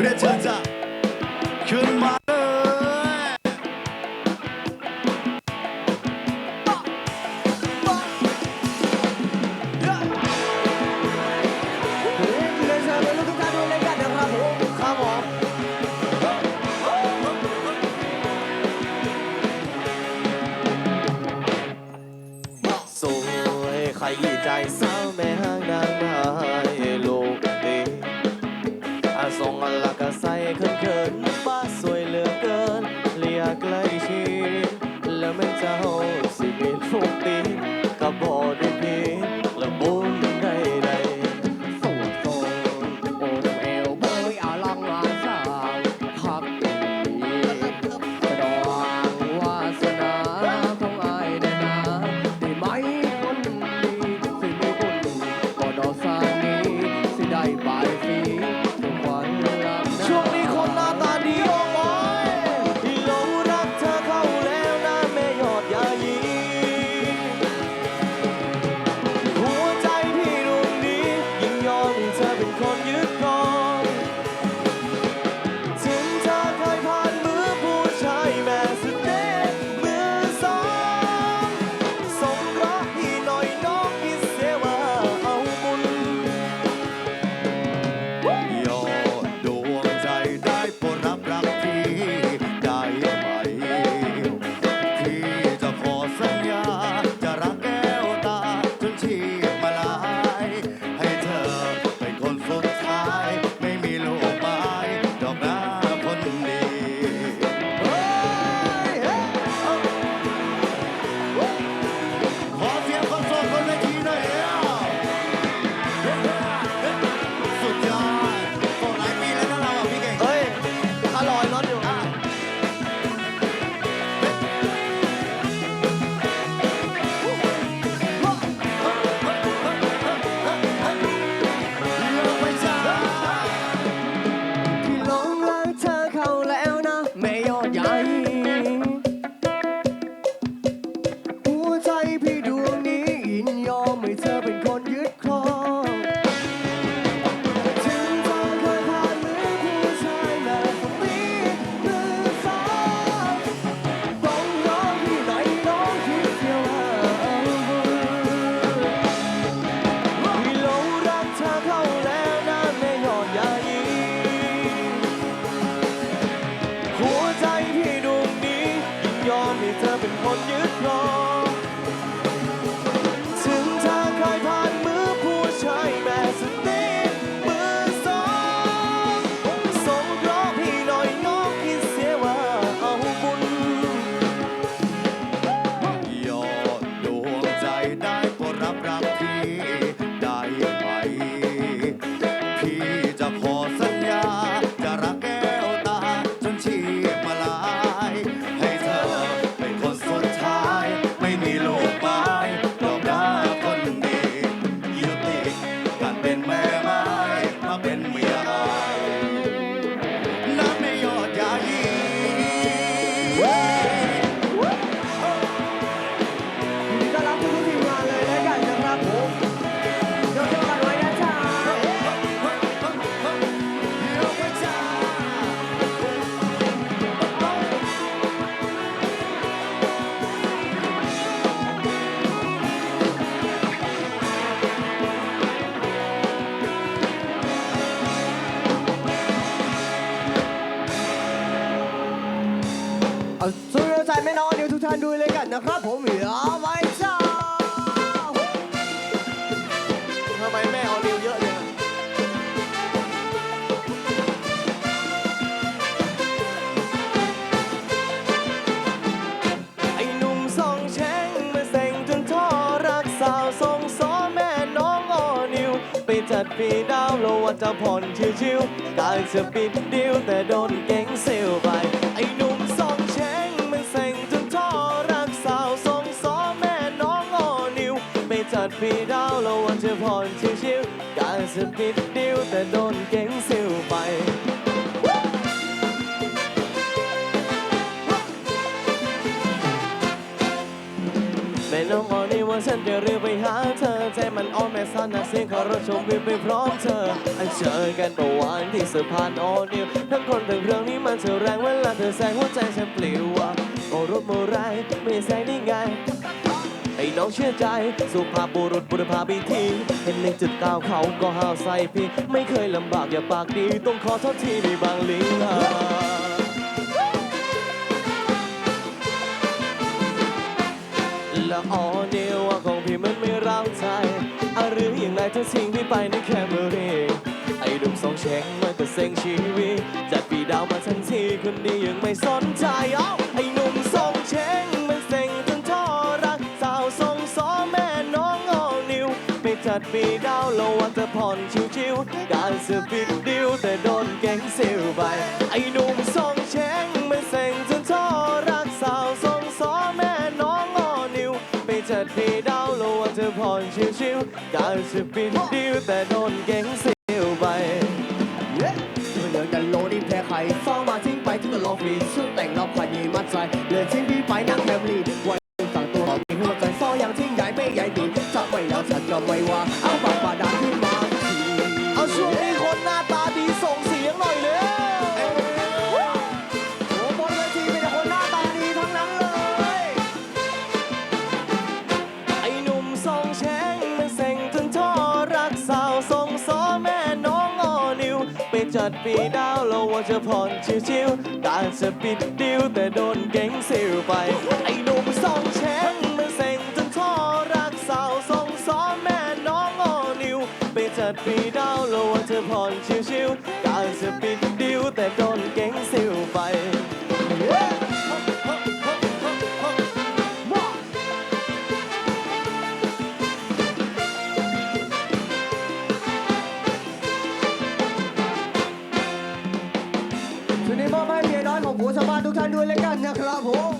เรียนเชิจะขึ้นมาเลยเรียนเชิได้สวยใครอยู่ใจ on you. กท่านด้วยเลยกันนะครับผมเหรอไว้จ้าทำไมแม่เอาเร็วเยอะเลยไอหนุ่มซองแช่งมาเซ็งจนทอรักสาวทรงซแม่น้องออนิว ไปจัดปีดาวโลว่าจะผ่อนชิวๆการจะปิดดิวแต่โดนเก่งเซลไป จะผ่อนชิวๆการสปิดดิ้วแต่โดนเก่งซิวไปแม่น้องออนนี่ว่าฉันจะรีบไปหาเธอ ใจมันอ่อนแม่สันนักเสียงขอรถชมวิวไปพร้อมเธอ อันเจอกันประวานที่สะพานออนิวทั้งคนทั้งเรื่องนี้มันจะแรงเวลาเธอแสงหัวใจฉันปลิวโอ้รถโมไรไม่แสงนี้ไง ไอ้น้องเชื่อใจ สุภาพบุรุษบุรพาพิธี เห็นหนึ่งจุดเก้าเขาก็ห้าวใส่พี่ ไม่เคยลำบากอย่าปากดี ต้องขอโทษทีมีบางลิงอะและออเดียวว่าของพี่มันไม่ร้าใจอะหรืออย่างไรเธอทิ้งพี่ไปในแคมเบรีไอ้ดุมสองเช็งมันก็เซ็งชีวิตจัดปีดาวมาทันทีคนดียังไม่สนใจเอ้าไอ้หนุ่มสองเช็ง จัดปีดาวแล้วว่าจะผ่อนชิวๆการเสือปิดดิวแต่โดนแก๊งเซลไปไอ้หนุ่มสองเช็งมันเซ็งจนท่อรักสาวทรงสอแม่น้องออนิว ไปจัดปีดาวแล้วว่าจะผ่อนชิวๆการเสือปิดดิวแต่โดนแก๊งเซลไปที่มันเดินกันโลนี่แพ้ใครฟ้องมาทิ้งไปที่ก็ลองฟรีชุดแต่งรอบพันยีมัดใจเลือทิ้งพี่ไปนั่งแคมรีไว้สั่งตัวมีหัวใจฟ้ออย่างทิ้ง ฉันก็ไม่ว่าเอาปากปาดาขึ้นมาทีเอาช่วงนี้คนหน้าตาดีส่งเสียงหน่อยเร็วโอ้บนเวทีมีแต่คนหน้าตาดีทั้งนั้นเลย ไอ้หนุ่มทรงแช้งมันเซ็งจนท่อรักสาวทรงสอแม่น้องออนิว ไปจัดปีดาวแล้วว่าจะผ่อนชิวๆการจะปิดดิวแต่โดนแก๊งซิลไป ไอ้หนุ่มทรงแช้งมันเซ็ง ปีดาวแล้วว่าจะผ่อนชิวๆการจะปิดดิวแต่โดนแก๊งซิลไป ชุดนี้มอบให้เมียน้อยของผัวชาวบ้านทุกท่านด้วยแล้วกันนะครับผม